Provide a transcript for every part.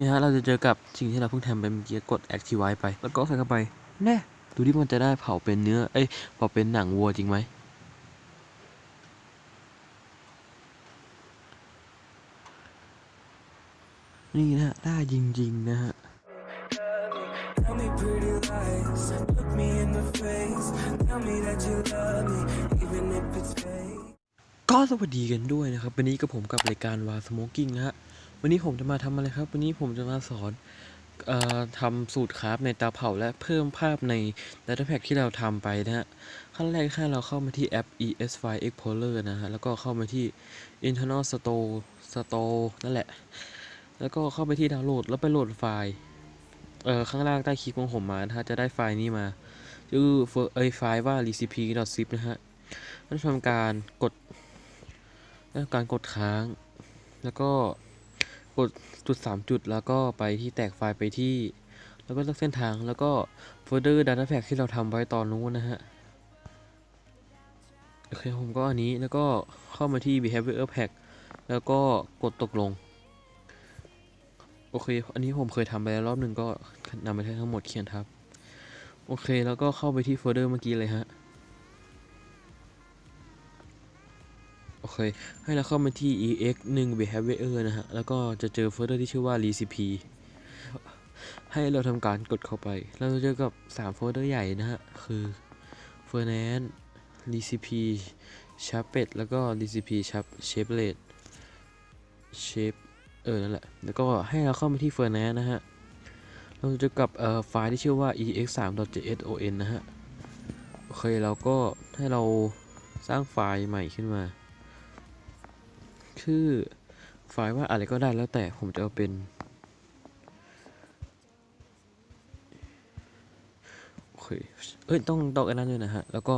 นี่ฮะเราจะเจอกับสิ่งที่เราเพิ่งทำไปเมื่อกี้กด activate ไป แล้วก็ใส่เข้าไปแน่ดูที่มันจะได้เผาเป็นเนื้อ เอ้ย เผาเป็นหนังวัวจริงไหมนี่นะฮะได้จริง ๆ นะฮะ ก็สวัสดีกันด้วยนะครับ วันนี้กับผมกับรายการวาสโมกิ้งนะฮะ วันนี้ผมจะมาทำอะไรครับ วันนี้ผมจะมาสอนอทำสูตรคราฟในเตาเผาและเพิ่มภาพใน Data Pack ที่เราทำไปนะฮะ ขั้นแรกแค่เราเข้ามาที่แอป ES File Explorer นะฮะ แล้วก็เข้ามาที่ Internal Store Store นั่นแหละ แล้วก็เข้าไปที่ดาวน์โหลด แล้วไปโหลดไฟล์ เอ่อ ข้างล่างใต้คลิปของผมมานะฮะ จะได้ไฟล์นี้มา ชื่อเอไฟล์ว่า recipe.zip นะฮะต้องทำการกดแล้วการกดค้าง แล้วก็ กดจุดสามจุดแล้วก็ไปที่แตกไฟล์ไปที่ แล้วก็เลือกเส้นทางแล้วก็โฟลเดอร์ Data Pack ที่เราทำไว้ตอนนู้นนะฮะโอเคผมก็อันนี้แล้วก็เข้ามาที่ Behavior Pack แล้วก็กดตกลง โอเค อันนี้ผมเคยทำไปแล้วรอบหนึ่งก็นำไปทั้งหมดเขียนทับ โอเค แล้วก็เข้าไปที่โฟลเดอร์เมื่อกี้เลยฮะ เค ให้เราเข้ามาที่ ex 1 behavior นะฮะ แล้วก็จะเจอโฟลเดอร์ที่ชื่อว่า recipe ให้เราทำการกดเข้าไป เราจะเจอกับ 3 โฟลเดอร์ใหญ่นะฮะ คือ fernand recipe chapet แล้วก็ recipe chap shapelet shape เออ นั่นแหละ แล้วก็ให้เราเข้ามาที่ fernand นะฮะ เราจะเจอกับไฟล์ที่ชื่อว่า ex3.json นะฮะ โอเค เราก็ให้เราสร้างไฟล์ใหม่ขึ้นมา ชื่อไฟล์ว่าอะไรก็ได้แล้วแต่ผมจะเอาเป็น โอเค เอ้ย ต้องดอกอันนั้นด้วยนะฮะ แล้วก็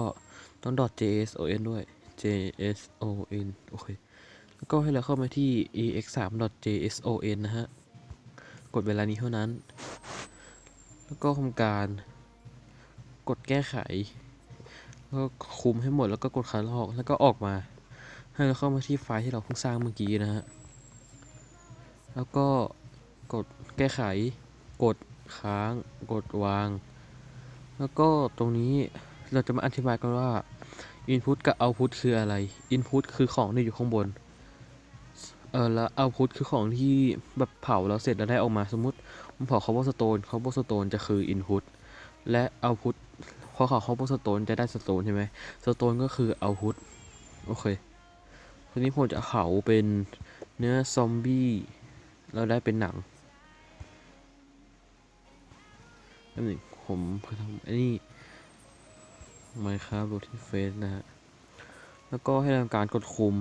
ต้อง .json ด้วย json โอเค แล้วก็ให้เราเข้ามาที่ ex3.json นะฮะ กดเวลานี้เท่านั้น แล้วก็ทำการกดแก้ไข แล้วก็คุมให้หมดแล้วก็กดคัดลอกแล้วก็ออกมา ให้เราเข้ามาที่ไฟล์ที่เราเพิ่งสร้างเมื่อกี้นะฮะ แล้วก็กดแก้ไข กดค้าง กดวาง แล้วก็ตรงนี้เราจะมาอธิบายกันว่า Input กับ Output คืออะไร Input คือของที่อยู่ข้างบน เออแล้ว Output คือของที่แบบเผาแล้วเสร็จแล้วได้ออกมาสมมติผมเผา cobblestone cobblestone จะคือ Input และ Output พอเผา cobblestone จะได้ stone ใช่ไหม stone ก็คือ Output โอเค ทีนี้ผมจะเผาเป็นเนื้อซอมบี้แล้วได้เป็นหนังแป๊บหนึงผมเคยทำไอ้นี่ Minecraft r o t i n Face นะฮะ แล้วก็ให้ทำการกดคุม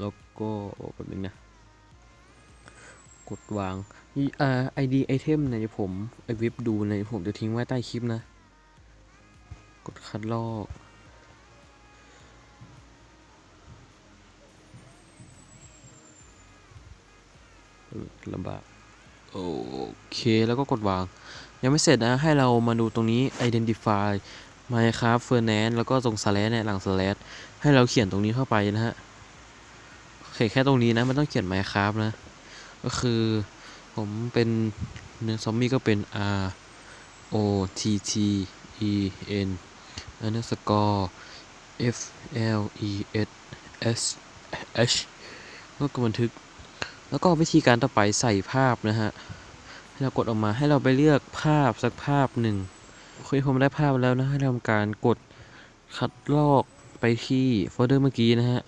แล้วก็แป๊บนึงนะ กดวางนี่อ่า ID item เนี่ยเดี๋ยวผมไอวิบดูในผมจะทิ้งไว้ใต้คลิปนะ กดคัดลอก ลำบากโอเคแล้วก็กดวาง ยังไม่เสร็จนะให้เรามาดูตรงนี้ identify Minecraft Fernand แล้วก็ตรง slash เนี่ยหลัง slash ให้เราเขียนตรงนี้เข้าไปนะฮะโอเคแค่ตรงนี้นะไม่ต้องเขียน Minecraft นะ ก็คือผมเป็นเนื้อซอมบี้ก็เป็น R O T T E N underscore F L E S S H แล้วก็บันทึก แล้วก็วิธีการต่อไปใส่ภาพนะฮะให้เรากดออกมาให้เราไปเลือกภาพสักภาพหนึ่งโอเคผมได้ภาพแล้วนะให้ทำการกดคัดลอกไปที่โฟลเดอร์เมื่อกี้นะฮะ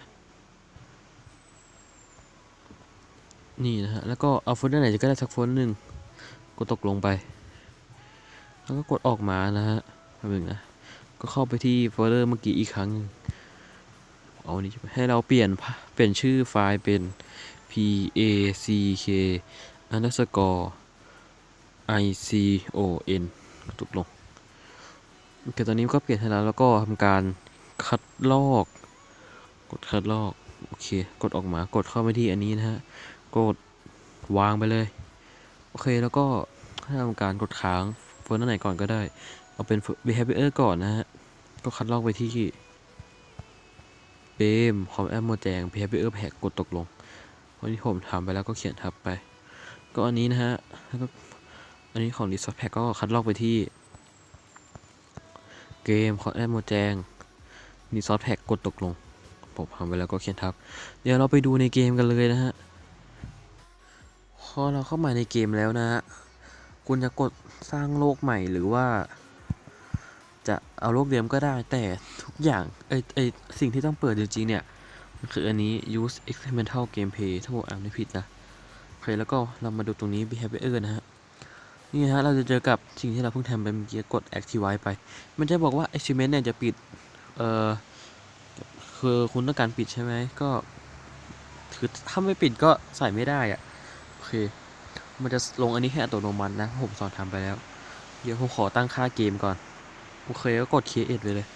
นี่นะฮะแล้วก็เอาโฟลเดอร์ไหนก็ได้สักโฟลเดอร์หนึ่งกดตกลงไป แล้วก็กดออกมานะฮะแป๊บนึงนะก็เข้าไปที่โฟลเดอร์เมื่อกี้อีกครั้งหนึ่งเอาอันนี้ให้เราเปลี่ยนเปลี่ยนชื่อไฟล์เป็น p a c k underscore i c o n ตกลงโอเคตอนนี้ก็เปลี่ยนให้แล้วแล้วก็ทำการคัดลอก กดคัดลอก โอเค กดออกมากดเข้าไปที่อันนี้นะฮะ กดวางไปเลย โอเคแล้วก็ให้ทำการกดค้างโฟลเดอร์ไหนก่อนก็ได้ เอาเป็น behavior ก่อนนะฮะ ก็คัดลอกไปที่เบมคอมแอมโมแจง behavior pack กดตกลง วันนี้ผมทำไปแล้วก็เขียนทับไป ก็อันนี้นะฮะแล้วก็อันนี้ของ Resource Pack ก็คัดลอกไปที่ เกมขอแอดโมแจง Resource Pack กดตกลง ผมทำไปแล้วก็เขียนทับ เดี๋ยวเราไปดูในเกมกันเลยนะฮะพอเราเข้ามาในเกมแล้วนะฮะคุณจะกดสร้างโลกใหม่หรือว่า จะเอาโลกเดิมก็ได้แต่ทุกอย่างไอไอสิ่งที่ต้องเปิดจริงๆเนี่ย คืออันนี้ use experimental gameplay ถ้าผมอ่านไม่ผิดนะโอเคแล้วก็เรามาดูตรงนี้ behavior นะฮะนี่ฮะเราจะเจอกับสิ่งที่เราเพิ่งทำไปเมื่อกี้กด activate ไป มันจะบอกว่า achievement เนี่ยจะปิด เอ่อ คือคุณต้องการปิดใช่ไหมก็คือถ้าไม่ปิดก็ใส่ไม่ได้อะโอเค มันจะลงอันนี้ให้อัตโนมัตินะผมสอนทำไปแล้ว เดี๋ยวผมขอตั้งค่าเกมก่อน โอเคก็กด create ไปเลย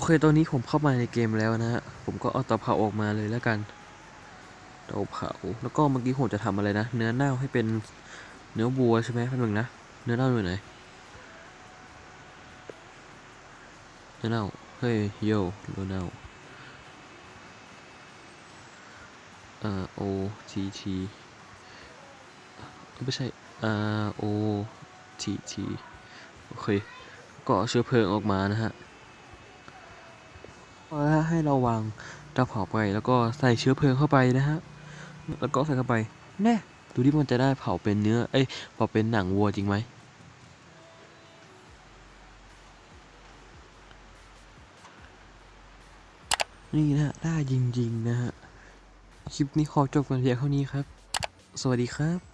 อเคตอนนี้ผมเข้ามาในเกมแล้วนะฮะ ผมก็เอาเตาเผาออกมาเลยแล้วกันเตาเผา แล้วก็เมื่อกี้ผมจะทำอะไรนะ เนื้อเน่าให้เป็นเนื้อวัวใช่ไหมแป๊บนึงนะ เนื้อเน่าอยู่ไหน เนื้อเน่า เฮ้ยโยเนื้อเน่า เอ่อ O T T ไม่ใช่ R O T T โอเค ก็เชื้อเพลิงออกมานะฮะ ให้เราวางเตาเผาไปแล้วก็ใส่เชื้อเพลิงเข้าไปนะฮะ แล้วก็ใส่เข้าไป แน่ ดูที่มันจะได้เผาเป็นเนื้อ เอ้ย เผาเป็นหนังวัวจริงไหม นี่นะฮะได้จริง ๆ นะฮะ คลิปนี้ขอจบกันเพียงเท่านี้ครับ สวัสดีครับ